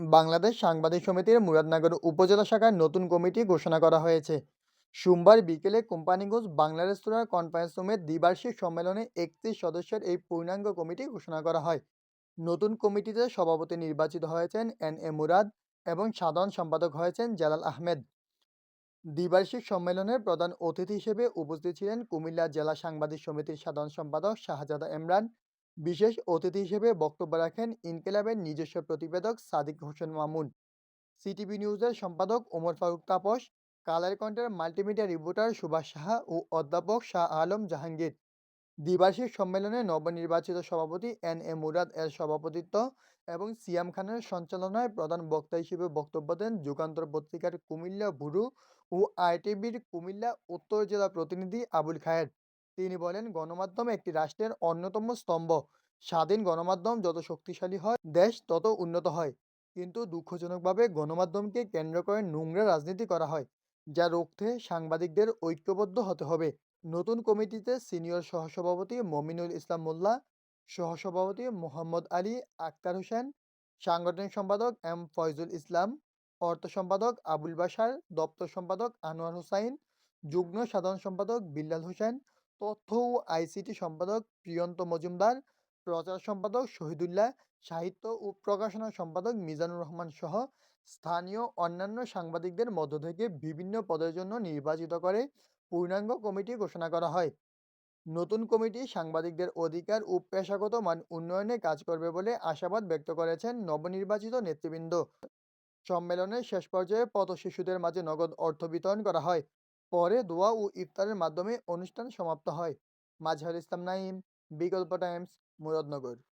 বাংলাদেশ সাংবাদিক সমিতির মুরাদনগর উপজেলা শাখার নতুন কমিটি ঘোষণা করা হয়েছে। সোমবার বিকেলে কোম্পানিগঞ্জ বাংলা রেস্তোরাঁ কনফারেন্স রুমের দ্বিবার্ষিক সম্মেলনে একত্রিশ সদস্যের এই পূর্ণাঙ্গ কমিটি ঘোষণা করা হয়। নতুন কমিটিতে সভাপতি নির্বাচিত হয়েছেন এন এ মুরাদ এবং সাধারণ সম্পাদক হয়েছেন জালাল আহমেদ। দ্বিবার্ষিক সম্মেলনের প্রধান অতিথি হিসেবে উপস্থিত ছিলেন কুমিল্লা জেলা সাংবাদিক সমিতির সাধারণ সম্পাদক শাহজাদা ইমরান বিশেষ অতিথি হিসেবে বক্তব্য রাখেন ইনকেলাবের নিজস্ব প্রতিবেদক সাদিক হোসেন মামুন। সিটিভি নিউজের সম্পাদক ওমর ফারুক তাপস, কালার কণ্ঠের মাল্টিমিডিয়া রিপোর্টার সুভাষ সাহা ও অধ্যাপক শাহ আলম জাহাঙ্গীর। দ্বিবার্ষিক সম্মেলনে নবনির্বাচিত সভাপতি এন এ মুরাদ এর সভাপতিত্ব এবং সিয়াম খানের সঞ্চালনায় প্রধান বক্তা হিসেবে বক্তব্য দেন যুগান্তর পত্রিকার কুমিল্লা ভুরু ও আইটিভির কুমিল্লা উত্তর জেলা প্রতিনিধি আবুল খায়ের। তিনি বলেন, গণমাধ্যম একটি রাষ্ট্রের অন্যতম স্তম্ভ। স্বাধীন গণমাধ্যম যত শক্তিশালী হয়, দেশ তত উন্নত হয়। কিন্তু দুঃখজনকভাবে গণমাধ্যমকে কেন্দ্র করে নোংরা রাজনীতি করা হয়, যা রুখতে সাংবাদিকদের ঐক্যবদ্ধ হতে হবে। নতুন কমিটিতে সিনিয়র সহসভাপতি মমিনুল ইসলাম মোল্লা, সহসভাপতি মোহাম্মদ আলী আক্তার হোসেন, সাংগঠনিক সম্পাদক এম ফয়জুল ইসলাম, অর্থ সম্পাদক আবুল বাশার, দপ্তর সম্পাদক আনোয়ার হোসাইন, যুগ্ম সাধারণ সম্পাদক বিল্লাল হোসেন তথ্য ও আইসিটি সম্পাদক প্রিয়ন্ত মজুমদার, প্রচার সম্পাদক শহীদুল্লাহ, সাহিত্য ও প্রকাশনা সম্পাদক মিজানুর রহমান সহ স্থানীয় অন্যান্য সাংবাদিকদের মধ্য থেকে বিভিন্ন পদের জন্য নির্বাচিত করে পূর্ণাঙ্গ কমিটি ঘোষণা করা হয়। নতুন কমিটি সাংবাদিকদের অধিকার ও পেশাগত মান উন্নয়নে কাজ করবে বলে আশাবাদ ব্যক্ত করেছেন নবনির্বাচিত নেতৃবৃন্দ। সম্মেলনের শেষ পর্যায়ে পথ শিশুদের মাঝে নগদ অর্থ বিতরণ করা হয়। পরে দোয়া ও ইফতারের মাধ্যমে অনুষ্ঠান সমাপ্ত হয়। মাজহার ইসলাম নাইম বিকল্প টাইমস মুরাদনগর।